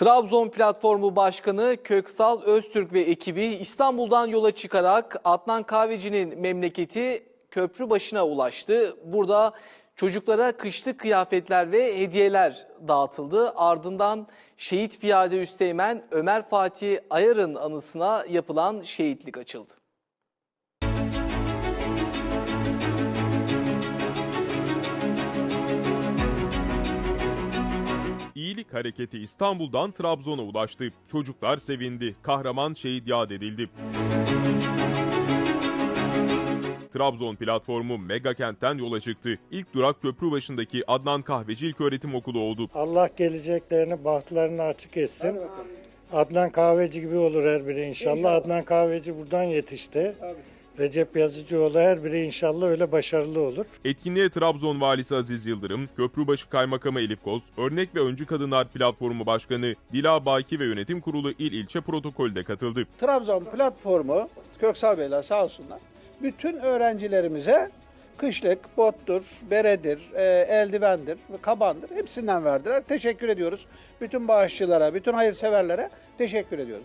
Trabzon Platformu Başkanı Köksal Öztürk ve ekibi İstanbul'dan yola çıkarak Adnan Kahveci'nin memleketi Köprübaşı'na ulaştı. Burada çocuklara kışlık kıyafetler ve hediyeler dağıtıldı. Ardından şehit piyade üsteğmen Ömer Fatih Ayar'ın anısına yapılan şehitlik açıldı. İyilik hareketi İstanbul'dan Trabzon'a ulaştı. Çocuklar sevindi. Kahraman şehit yad edildi. Trabzon platformu Mega Kent'ten yola çıktı. İlk durak Köprübaşı'ndaki Adnan Kahveci İlköğretim Okulu oldu. Allah geleceklerini, bahtlarını açık etsin. Adnan Kahveci gibi olur her biri inşallah. Adnan Kahveci buradan yetişti. Recep Yazıcıoğlu her biri inşallah öyle başarılı olur. Etkinliğe Trabzon Valisi Aziz Yıldırım, Köprübaşı Kaymakamı Elif Koz, Örnek ve Öncü Kadınlar Platformu Başkanı Dila Baki ve Yönetim Kurulu il ilçe protokolde katıldı. Trabzon platformu Köksal Beyler sağ olsunlar. Bütün öğrencilerimize kışlık, bottur, beredir, e, eldivendir, kabandır hepsinden verdiler. Teşekkür ediyoruz. Bütün bağışçılara, bütün hayırseverlere teşekkür ediyorum.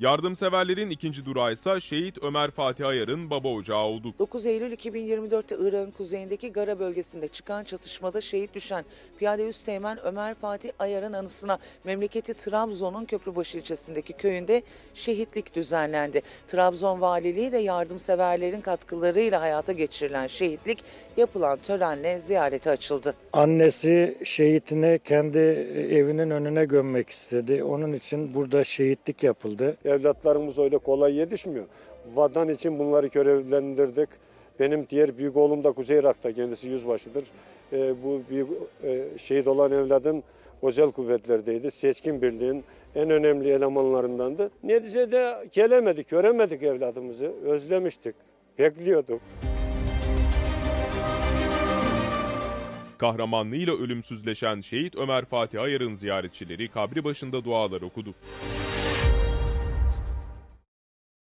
Yardımseverlerin ikinci durağı ise şehit Ömer Fatih Ayar'ın baba ocağı oldu. 9 Eylül 2024'te Irak'ın kuzeyindeki Gara bölgesinde çıkan çatışmada şehit düşen Piyade Üsteğmen Ömer Fatih Ayar'ın anısına memleketi Trabzon'un Köprübaşı ilçesindeki köyünde şehitlik düzenlendi. Trabzon Valiliği ve yardımseverlerin katkılarıyla hayata geçirilen şehitlik yapılan törenle ziyarete açıldı. Annesi şehitini kendi evinin önüne gömmek istedi. Onun için burada şehitlik yapıldı. Evlatlarımız öyle kolay yetişmiyor. Vatan için bunları görevlendirdik. Benim diğer büyük oğlum da Kuzey Irak'ta kendisi yüzbaşıdır. Ee, bu büyük e, şehit olan evladım özel kuvvetlerdeydi. Seçkin Birliği'nin en önemli elemanlarındandı. Neticede gelemedik, göremedik evladımızı. Özlemiştik, bekliyorduk. Kahramanlığıyla ölümsüzleşen şehit Ömer Fatih Ayar'ın ziyaretçileri kabri başında dualar okudu.